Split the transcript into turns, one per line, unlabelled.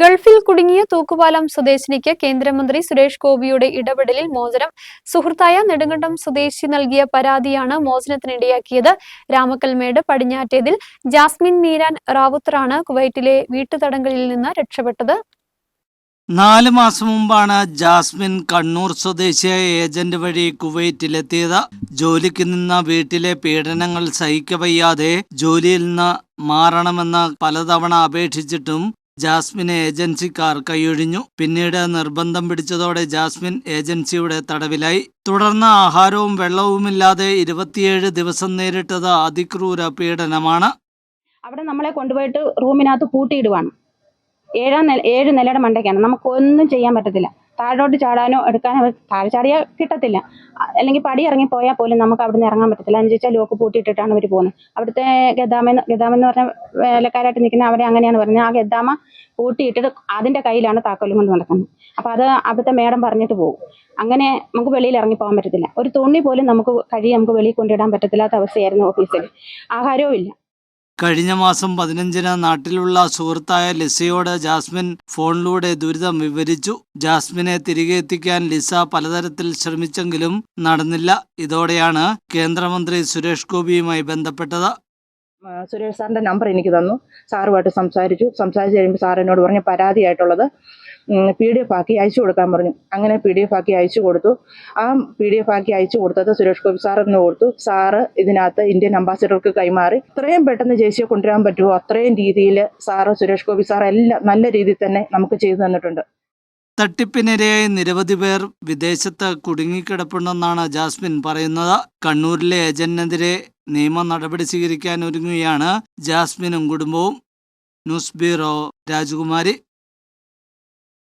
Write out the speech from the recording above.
ഗൾഫിൽ കുടുങ്ങിയ തൂക്കുപാലം സ്വദേശിനിക്ക് കേന്ദ്രമന്ത്രി സുരേഷ് ഗോപിയുടെ ഇടപെടലിൽ മോചനം. സുഹൃത്തായ നെടുങ്കണ്ടം സ്വദേശി നൽകിയ പരാതിയാണ് മോചനത്തിനിടയാക്കിയത്. രാമക്കൽമേട് പടിഞ്ഞാറ്റേതിൽ ജാസ്മിൻ മീരാൻ റാവുത്തറാണ് കുവൈറ്റിലെ വീട്ടുതടങ്കലിൽ നിന്ന് രക്ഷപ്പെട്ടത്.
നാല് മാസം മുമ്പാണ് ജാസ്മിൻ കണ്ണൂർ സ്വദേശിയായ ഏജന്റ് വഴി കുവൈറ്റിലെത്തിയത്. ജോലിക്ക് നിന്ന വീട്ടിലെ പീഡനങ്ങൾ സഹിക്കവയ്യാതെ ജോലിയിൽ നിന്ന് മാറണമെന്ന് പലതവണ അപേക്ഷിച്ചിട്ടും ജാസ്മിനെ ഏജൻസിക്കാർ കൈയൊഴിഞ്ഞു. പിന്നീട് നിർബന്ധം പിടിച്ചതോടെ ജാസ്മിൻ ഏജൻസിയുടെ തടവിലായി. തുടർന്ന് ആഹാരവും വെള്ളവുമില്ലാതെ ഇരുപത്തിയേഴ് ദിവസം നേരിട്ടത് അതിക്രൂര പീഡനമാണ്.
അവിടെ നമ്മളെ കൊണ്ടുപോയിട്ട് റൂമിനകത്ത് പൂട്ടിയിടുവാണ്. ഏഴാം നില ഏഴ് നിലയുടെ മണ്ടയ്ക്കാണ്. നമുക്കൊന്നും ചെയ്യാൻ പറ്റത്തില്ല. താഴോട്ട് ചാടാനോ എടുക്കാനോ താഴെ ചാടിയാൽ കിട്ടത്തില്ല. അല്ലെങ്കിൽ പടി ഇറങ്ങി പോയാൽ പോലും നമുക്ക് അവിടെ നിന്ന് ഇറങ്ങാൻ പറ്റത്തില്ല. എന്ന് വെച്ചാൽ ലോക്ക് പൂട്ടിയിട്ടിട്ടാണ് അവർ പോകുന്നത്. അവിടുത്തെ ഗദാമ ഗദാമെന്ന് പറഞ്ഞ വേലക്കാരായിട്ട് നിൽക്കുന്ന അവരെ അങ്ങനെയാണ് പറഞ്ഞത്. ആ ഗദാമ പൂട്ടിയിട്ടിട്ട് അതിന്റെ കയ്യിലാണ് താക്കോലും കൊണ്ട് നടക്കുന്നത്. അപ്പോൾ അത് അവിടുത്തെ മേഡം പറഞ്ഞിട്ട് പോകും. അങ്ങനെ നമുക്ക് വെളിയിൽ ഇറങ്ങി പോകാൻ പറ്റത്തില്ല. ഒരു തുണി പോലും നമുക്ക് കഴി നമുക്ക് വെളിയിൽ കൊണ്ടിടാൻ പറ്റത്തില്ലാത്ത അവസ്ഥയായിരുന്നു ഓഫീസിൽ. ആഹാരവും ഇല്ല.
കഴിഞ്ഞ മാസം പതിനഞ്ചിന് നാട്ടിലുള്ള സുഹൃത്തായ ലിസയോട് ജാസ്മിൻ ഫോണിലൂടെ ദുരിതം വിവരിച്ചു. ജാസ്മിനെ തിരികെ എത്തിക്കാൻ ലിസ പലതരത്തിൽ ശ്രമിച്ചെങ്കിലും നടന്നില്ല. ഇതോടെയാണ് കേന്ദ്രമന്ത്രി സുരേഷ് ഗോപിയുമായി ബന്ധപ്പെട്ടത്.
സുരേഷ് സാറിന്റെ നമ്പർ എനിക്ക് തന്നു. സാറുമായിട്ട് സംസാരിച്ചു. സംസാരിച്ച് കഴിയുമ്പോൾ സാർ എന്നോട് പറഞ്ഞ പരാതിയായിട്ടുള്ളത് പി ഡി എഫ് ആക്കി അയച്ചു കൊടുക്കാൻ പറഞ്ഞു. അങ്ങനെ പി ഡി എഫ് ആക്കി അയച്ചു കൊടുത്തു. ആ പി ഡി എഫ് ആക്കി അയച്ചു കൊടുത്തത് സുരേഷ് ഗോപി സാറിന് കൊടുത്തു. സാറ് ഇതിനകത്ത് ഇന്ത്യൻ അംബാസിഡർക്ക് കൈമാറി. ഇത്രയും പെട്ടെന്ന് ജേസിയെ കൊണ്ടുവരാൻ പറ്റുമോ? അത്രയും രീതിയിൽ സാറ് സുരേഷ് ഗോപി സാർ എല്ലാം നല്ല രീതിയിൽ തന്നെ നമുക്ക് ചെയ്തു തന്നിട്ടുണ്ട്.
തട്ടിപ്പിനിരയായി നിരവധി പേർ വിദേശത്ത് കുടുങ്ങിക്കിടപ്പുണ്ടെന്നാണ് ജാസ്മിൻ പറയുന്നത്. കണ്ണൂരിലെ ഏജന്റിനെതിരെ നിയമ നടപടി സ്വീകരിക്കാൻ ഒരുങ്ങുകയാണ് ജാസ്മിനും കുടുംബവും. ന്യൂസ് ബ്യൂറോ രാജകുമാരി.